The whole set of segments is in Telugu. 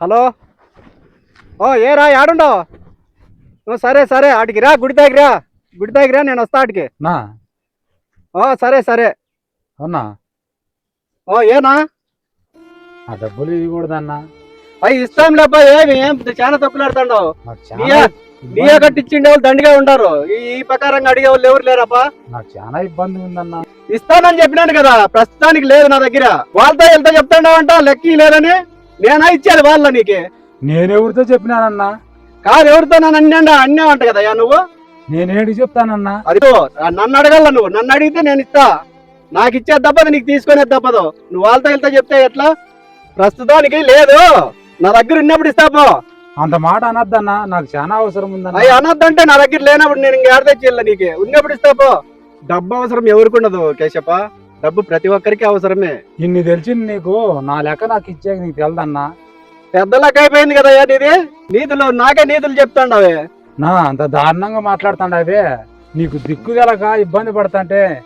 హలో? ఓ ఏరా ఆడుండవు ఓ సరే సరే ఆడికి రా గుడి దగ్గర గుడి దగ్గర నేను వస్తా ఆడికి నా? ఓ సరే సరే. అవునా? ఓ ఏనా? ఆ డబ్బులు ఇవ్వకూడదన్నా. అవి ఇస్తాం లేపా ఏమి? ఏం చాలా తప్పులాడుతాండవు బియ్య కట్టించిండే వాళ్ళు దండిగా ఉంటారు ఈ ప్రకారంగా అడిగే వాళ్ళు ఎవరు లేరప్పా నాకు చాలా ఇబ్బంది ఉందన్నా. ఇస్తానని చెప్పినాను కదా ప్రస్తుతానికి లేదు నా దగ్గర. వాళ్ళతో వెళ్తా చెప్తాండావంట లెక్కి లేదని. నేనా ఇచ్చేది వాళ్ళ నీకు? నేనెవరితో చెప్పినానన్నా. కాదు ఎవరితో నన్ను అన్నా? అన్నావంట కదా నువ్వు? నేనేంటి చెప్తానన్నా? అది నన్ను అడగల నువ్వు? నన్ను అడిగితే నేను ఇస్తా. నాకు ఇచ్చేది తప్పదు నీకు తీసుకునేది తప్పదు. నువ్వు వాళ్ళతో వెళ్తే చెప్తే ఎట్లా? ప్రస్తుతానికి లేదు. నా దగ్గర ఉన్నప్పుడు ఇస్తా పో. అంత మాట అనొద్దన్నా. నాకు చాలా అవసరం ఉందన్నా. అవి అనొద్దంటే నా దగ్గర లేనప్పుడు నేను ఇంక వెళ్ళా నీకు? ఉన్నప్పుడు ఇస్తా పో. డబ్బు అవసరం ఎవరికి ఉండదు కేశప్ప. డబ్బు ప్రతి ఒక్కరికి అవసరమే. ఇన్ని తెలిసింది నీకు నా లెక్క నాకు ఇచ్చేకి నీకు తెలదన్నా? పెద్దలకు అయిపోయింది కదా నీది నీతులు నాకే నీతులు చెప్తాండవే. నా అంత దారుణంగా మాట్లాడుతాండవే. నీకు దిక్కు తెలక ఇబ్బంది పడతాంటే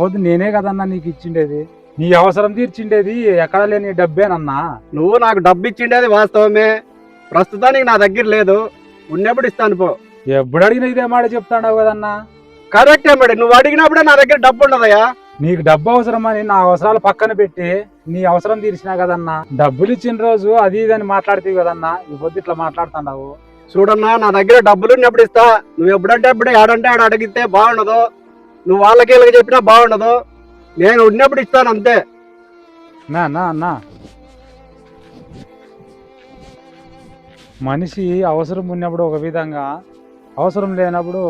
పొద్దు నేనే కదన్నా నీకు ఇచ్చిండేది? నీ అవసరం తీర్చిండేది ఎక్కడ లేని డబ్బేనన్నా? నువ్వు నాకు డబ్బు ఇచ్చిండేది వాస్తవమే. ప్రస్తుతానికి నా దగ్గర లేదు. ఉన్నప్పుడు ఇస్తాను పో. ఎప్పుడు అడిగినా ఇదే మాట చెప్తాండవు కదన్నా? కరెక్టే మరి. నువ్వు అడిగినప్పుడే నా దగ్గర డబ్బు ఉండదయ్యా. నీకు డబ్బు అవసరమని నా అవసరాలు పక్కన పెట్టి నీ అవసరం తీర్చినా కదన్నా డబ్బులు ఇచ్చిన రోజు అది ఇది అని మాట్లాడుతీవి కదన్నా ఈ పొద్దు ఇట్లా మాట్లాడుతున్నావు. చూడన్నా నా దగ్గర డబ్బులు ఉన్నప్పుడు ఇస్తా. నువ్వు ఎప్పుడంటే అప్పుడే ఆడంటే ఆడ అడిగితే బాగుండదు. నువ్వు వాళ్ళకి వీళ్ళకి చెప్పినా బాగుండదు. నేను ఉన్నప్పుడు ఇస్తాను అంతే. నా నా అన్నా మనిషి అవసరం ఉన్నప్పుడు ఒక విధంగా అవసరం లేనప్పుడు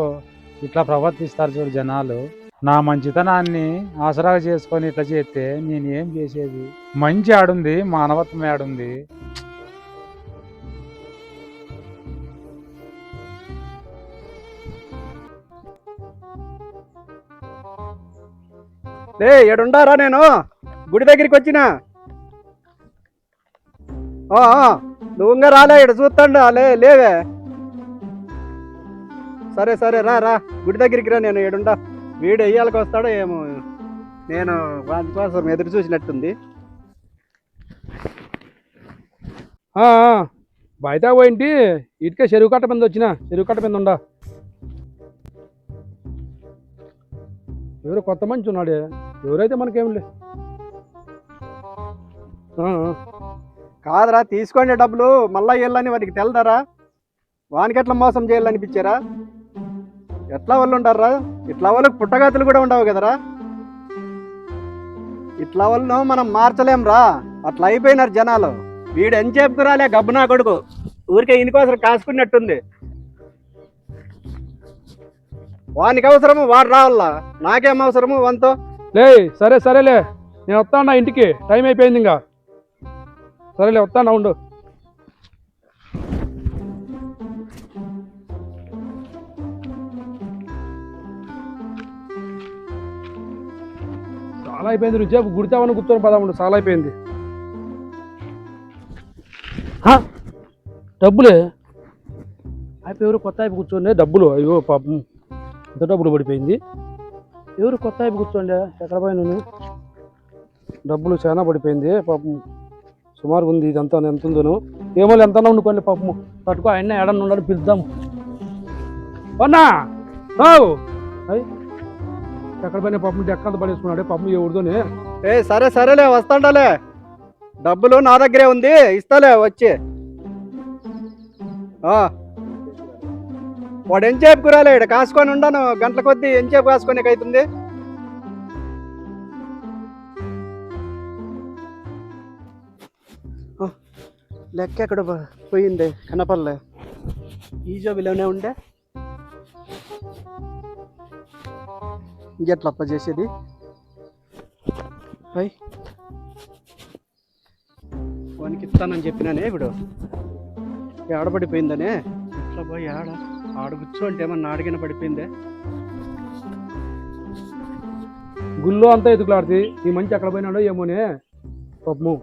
ఇట్లా ప్రవర్తిస్తారు చూడు జనాలు. నా మంచితనాన్ని ఆసరాగా చేసుకొని ఇట్లా చేస్తే నేను ఏం చేసేది? మంచి ఆడుంది మానవత్వం ఆడుంది. లే ఏడుండారా నేను? గుడి దగ్గరికి వచ్చిన. ఆ, నువ్వు ఇంకా రాలే ఇక్కడ చూస్తాండు? లే లేవే. సరే సరే రా రా. గుడి దగ్గరికి రా నేను ఏడుండా. వీడు వెయ్యాలకు వస్తాడో ఏమో. నేను వాటి కోసం ఎదురు చూసినట్టుంది. బయట పోయింటి ఇటుకే చెరువు కట్ట మీద వచ్చిన. చెరువు కట్ట మీద ఉండా. ఎవరు కొత్త మంచి ఉన్నాడే. ఎవరైతే ఆ. కాదురా తీసుకోండి డబ్బులు. మళ్ళా వెళ్ళని వాడికి తెలదరా. వానికి ఎట్లా మోసం చేయాలనిపించారా? ఎట్లా వాళ్ళు ఉంటారా ఇట్లా వాళ్ళకి పుట్టగతులు కూడా ఉండవు కదరా? ఇట్లా వాళ్ళను మనం మార్చలేం రా అట్లా అయిపోయినారు జనాలు. వీడు ఎంత చెప్పుకురాలే గబ్బునా కొడుకు. ఊరికే ఇనికోసం కాసుకున్నట్టుంది. వానికి అవసరము వాడు రావాలా? నాకేం అవసరము వంతో లే సరే సరేలే. నేను వస్తాను ఇంటికి. టైం అయిపోయింది ఇంకా. సరేలే వస్తాను ఉండు. చాలా అయిపోయింది రుచేపు గుడితామని కూర్చొని పదముండు చాలా అయిపోయింది? డబ్బులే? అయిపోయి ఎవరు కొత్త అయిపోయి కూర్చోండి? డబ్బులు అయ్యో పాపం. ఎంత డబ్బులు పడిపోయింది. ఎవరు కొత్త అయిపోయి కూర్చోండి? ఎక్కడ పోయినాను డబ్బులు చాలా పడిపోయింది పాపం. సుమారు ఉంది ఇదంతా ఎంత ఉందోను. ఏమో ఎంత ఉండుకోండి పాపము. పట్టుకో ఆయన ఏడన్నా ఉన్నాడు పిలుద్దాం. అన్నా! రావు! అయ్! ఎక్కడ పోయినా పాపం ఎక్కడ పడేసుకున్నాడే పాపం ఎవరితోనే. ఏ సరే సరేలే వస్తాండాలే. డబ్బులు నా దగ్గరే ఉంది ఇస్తాలే వచ్చి. వాడు వాడు ఎంచేపు కురాలే ఇక్కడ కాసుకొని ఉండాను గంటల కొద్దీ ఎంచేపు కాసుకొని అవుతుంది లెక్క ఎక్కడ పో- పోయింది కనపల్లే ఈ జోబిలోనే ఉండే? ఇంకెట్లప్ప చేసేది? హై వానికి ఇస్తానని చెప్పినానే ఇప్పుడు ఆడపడిపోయిందనే ఎట్లా పోయి ఆడ? ఆడ కూర్చోంటే ఏమన్నా ఆడిగిన పడిపోయిందే? గుళ్ళో అంతా ఎదుగులాడుతుంది ఈ మంచి ఎక్కడ పోయినాడో ఏమోనే? పాపము.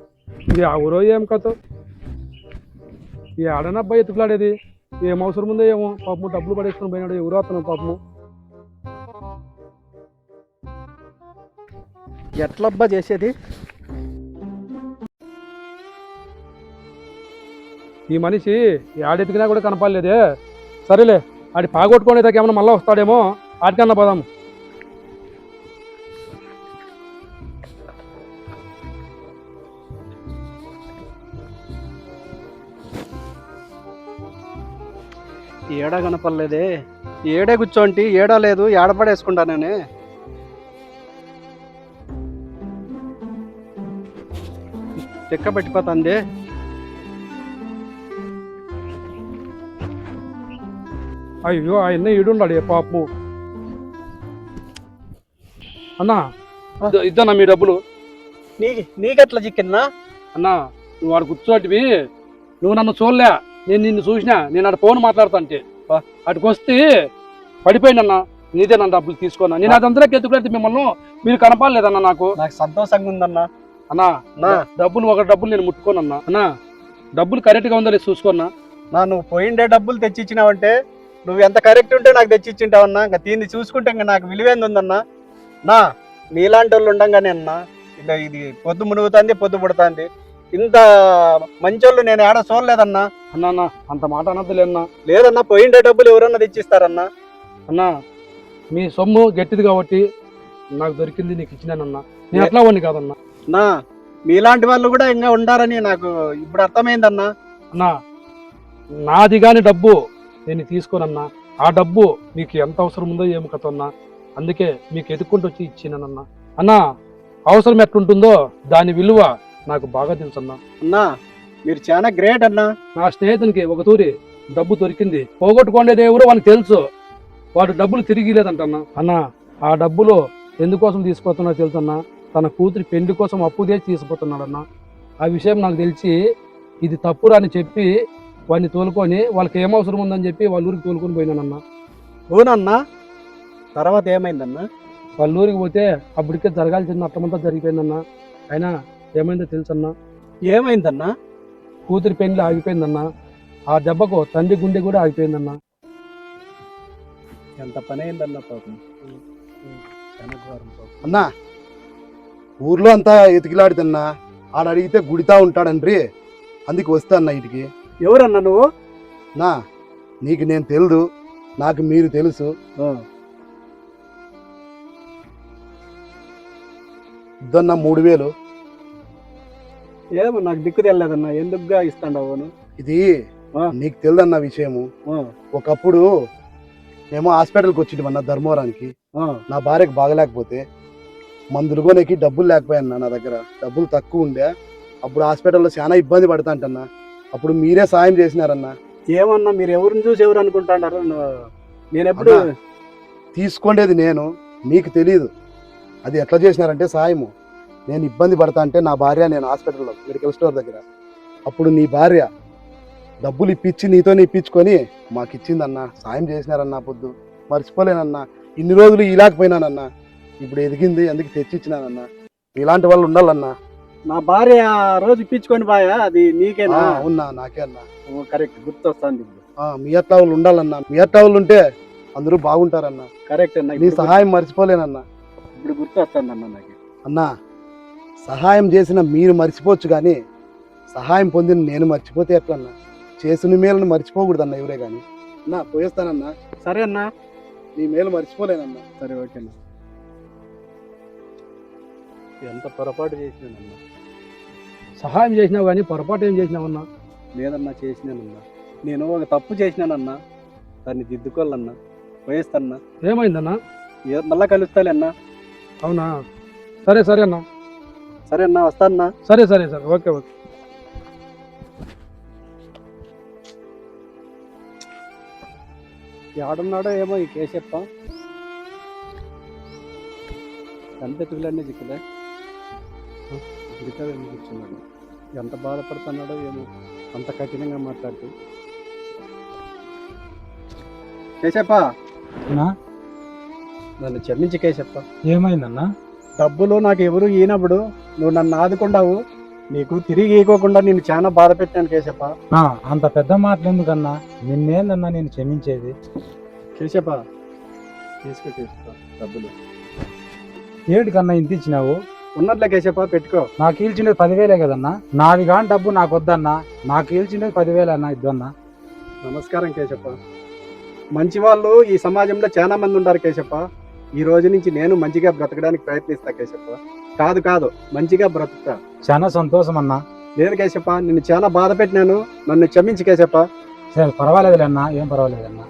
ఇది ఆ ఊరో ఏం కథ? ఈ ఆడనబ్బాయి ఎత్తుకులాడేది ఏం అవసరం ఉందో ఏమో? పాపము డబ్బులు పడేసుకుని పోయినాడు ఎవరో అతను పాపము. ఎట్లబ్బా చేసేది? ఈ మనిషి ఆడెతికినా కూడా కనపడలేదే. సరేలే ఆడి పాగొట్టుకునేదాకా ఏమన్నా మళ్ళీ వస్తాడేమో ఆడికన్నా పోదాము. ఏడా కనపడలేదే? ఏడే కూర్చోంటి ఏడా లేదు ఏడపడేసుకుంటానే చెక్క పెట్టిపోతుంది అయ్యో ఆయన ఈడున్నాడు ఏ పాపము. అన్నా ఇద్ద- ఇద్దన్నా మీ డబ్బులు. నీకెట్లా చిక్కిందా? అన్నా నువ్వు వాడు కూర్చోటివి నువ్వు నన్ను చూడలే. నేను నిన్ను చూసినా నేను అటు ఫోన్ మాట్లాడుతాంటే. అటుకు వస్తే పడిపోయిందన్నా. నీదే నన్ను డబ్బులు తీసుకున్నా నేను అదంతా ఎత్తుకునేది మిమ్మల్ని మీరు కనపడలేదన్నా నాకు. నాకు సంతోషంగా ఉందన్నా. అన్నా నా డబ్బులు ఒక డబ్బులు నేను ముట్టుకోనన్నా. అన్నా డబ్బులు కరెక్ట్గా ఉందో లేదు చూసుకోన్నా. నా నువ్వు పోయిండే డబ్బులు తెచ్చిచ్చినావంటే నువ్వు ఎంత కరెక్ట్ ఉంటే నాకు తెచ్చిచ్చింటావన్నా ఇంకా దీన్ని చూసుకుంటే ఇంకా నాకు విలువేంది ఉందన్నా. నా నీలాంటి వాళ్ళు ఉండంగానే అన్నా. ఇలా ఇది పొద్దు మునుగుతుంది పొద్దు పుడుతుంది. ఇంత మంచోళ్ళు నేను ఏడ చూడలేదన్నా. అన్నా అన్నా అంత మాట అనద్దులేనా లేదన్నా పోయిండే డబ్బులు ఎవరన్నా తెచ్చిస్తారన్నా. అన్నా మీ సొమ్ము గట్టిది కాబట్టి నాకు దొరికింది నీకు ఇచ్చినానన్నా. నేను అట్లా వాడిని కాదన్నా. నా మీలాంటి వాళ్ళు కూడా ఇంకా ఉండారని నాకు ఇప్పుడు అర్థమైందన్నా. అన్నా నాది కాని డబ్బు నేను తీసుకోనన్నా. ఆ డబ్బు మీకు ఎంత అవసరం ఉందో ఏమో కథ అన్నా అందుకే మీకు ఎదుక్కుంటూ వచ్చి ఇచ్చినానన్నా. అన్నా అవసరం ఎట్లుంటుందో దాని విలువ నాకు బాగా తెలుసు అన్నా అన్నా మీరు చాలా గ్రేట్ అన్నా. నా స్నేహితునికి ఒక తూరి డబ్బు దొరికింది. పోగొట్టుకోండేది ఎవరో వానికి తెలుసు. వాడు డబ్బులు తిరిగి లేదంటన్నా అన్న ఆ డబ్బులు ఎందుకోసం తీసుకుపోతున్నా తెలుసన్నా. తన కూతురి పెళ్ళి కోసం అప్పు చేసి తీసుకుపోతున్నాడన్న. ఆ విషయం నాకు తెలిసి ఇది తప్పురా అని చెప్పి వాడిని తోలుకొని వాళ్ళకి ఏం అవసరం ఉందని చెప్పి వాళ్ళ ఊరికి తోలుకొని పోయినానన్న. అవునన్నా తర్వాత ఏమైందన్నా? వాళ్ళ ఊరికి పోతే అప్పటికే జరగాల్సిన నష్టమంతా జరిగిపోయిందన్న. అయినా ఏమైందో తెలుసన్నా? ఏమైందన్నా? కూతురి పెళ్ళి ఆగిపోయిందన్న. ఆ దెబ్బకు తండ్రి గుండె కూడా ఆగిపోయిందన్న. ఎంత పని అయిందన్నా పాపం. అన్నా ఊర్లో అంతా ఎతికిలాడుతున్నా. ఆడ అడిగితే గుడితా ఉంటాడండ్రి. అందుకు వస్తా అన్న ఇటుకి. ఎవరన్నా నువ్వు? నా నీకు నేను తెలుదు. నాకు మీరు తెలుసు. ఇద్దన్న మూడు వేలు. ఏమో నాకు దిక్కు తెలియదన్నా ఎందుకుగా ఇస్తాండవు ఇది. నీకు తెలుదన్న విషయము. ఒకప్పుడు మేము హాస్పిటల్కి వచ్చిండమన్న ధర్మవరానికి. నా భార్యకు బాగలేకపోతే మందులు కొనేకి డబ్బులు లేకపోయాన్న నా దగ్గర. డబ్బులు తక్కువ ఉండే. అప్పుడు హాస్పిటల్లో చాలా ఇబ్బంది పడతా అంటన్నా. అప్పుడు మీరే సాయం చేసినారన్నా. ఏమన్నా మీరు ఎవరిని చూసి ఎవరు అనుకుంటాడారు? నేను ఎప్పుడు అన్నా. తీసుకుండేది నేను. మీకు తెలియదు అది ఎట్లా చేసినారంటే సాయము. నేను ఇబ్బంది పడతా అంటే నా భార్య నేను హాస్పిటల్లో మెడికల్ స్టోర్ దగ్గర. అప్పుడు నీ భార్య డబ్బులు ఇప్పించి నీతో ఇప్పించుకొని మాకు ఇచ్చిందన్న సాయం చేసినారన్న పొద్దు. మర్చిపోలేనన్నా. ఇన్ని రోజులు ఇలాకపోయినానన్నా ఇప్పుడు ఎదిగింది అందుకు తెచ్చిచ్చినానన్నా. ఇలాంటి వాళ్ళు ఉండాలన్నా. నా భార్య ఆ రోజు ఇప్పించుకొని బాయా అది నీకేనా? అవునా నాకే అన్నా. కరెక్ట్ ఇప్పుడు. ఆ, మీ అట్లా వాళ్ళు ఉండాలన్నా. మీ అట్లా వాళ్ళు ఉంటే అందరూ బాగుంటారన్నా. కరెక్ట్ అన్న నీ సహాయం మర్చిపోలేనన్నా. ఇప్పుడు గుర్తొస్తుంది అన్న నాకు. అన్నా సహాయం చేసిన మీరు మర్చిపోవచ్చు కానీ సహాయం పొందిన నేను మర్చిపోతే ఎట్లన్నా? చేసిన మేలను మర్చిపోకూడదన్న ఎవరే కానీ అన్నా పోయేస్తానన్నా. సరే అన్నా. నీ మేలు మర్చిపోలేనన్నా. సరే ఓకేనా? ఎంత పొరపాటు చేసినానన్నా సహాయం చేసినావు కానీ పొరపాటు ఏం చేసినావన్నా? లేదన్నా చేసినానన్నా నేను ఒక తప్పు చేసినానన్నా. దాన్ని దిద్దుకోవాలన్నా. పోయేస్తానన్నా. ఏమైందన్నా? ఏ- మళ్ళా కలుస్తాలే అన్నా అవునా? సరే సరే అన్నా. సరే అన్నా వస్తానన్నా. సరే సరే సరే. Okay okay. ఆడున్నాడో ఏమో ఈ కేశప్ప. కనిపెట్టుకులన్నీ చిక్కులే ఎందుకు కూర్చున్నాడు ఎంత బాధపడుతున్నాడో ఏమో అంత కఠినంగా మాట్లాడుతూ. కేశప్ప? నన్ను క్షమించి కేశప్ప. ఏమైందన్నా? డబ్బులు నాకు ఎవరు ఈనప్పుడు నువ్వు నన్ను ఆదుకుంటావు. నీకు తిరిగి ఇవ్వకుండా నేను చాలా బాధ పెట్టాను కేశప్ప. అంత పెద్ద మాటలు ఎందుకన్నా నిన్నేందన్నా నేను క్షమించేది? కేశప్ప తీసుకో కేశప్ప డబ్బులు. ఏటికన్నా ఇంత ఇచ్చినావు? ఉన్నట్లే కేశప్ప పెట్టుకో. నాకు ఈల్చిండేది పదివేలే కదన్నా. నాది కాని డబ్బు నాకు వద్దన్నా. నాకు ఈల్చిండేది పదివేలే అన్న ఇద్దన్నా. నమస్కారం కేశప్ప. మంచి వాళ్ళు ఈ సమాజంలో చాలా మంది ఉంటారు కేశప్ప. ఈ రోజు నుంచి నేను మంచిగా బ్రతకడానికి ప్రయత్నిస్తా కేశప్ప. కాదు కాదు మంచిగా బ్రతుకుతా. చాలా సంతోషం అన్నా. లేదు కేశప్ప నిన్ను చాలా బాధ పెట్టినాను. నన్ను క్షమించి కేశప్ప. సరే పర్వాలేదులే అన్నా ఏం పర్వాలేదన్నా.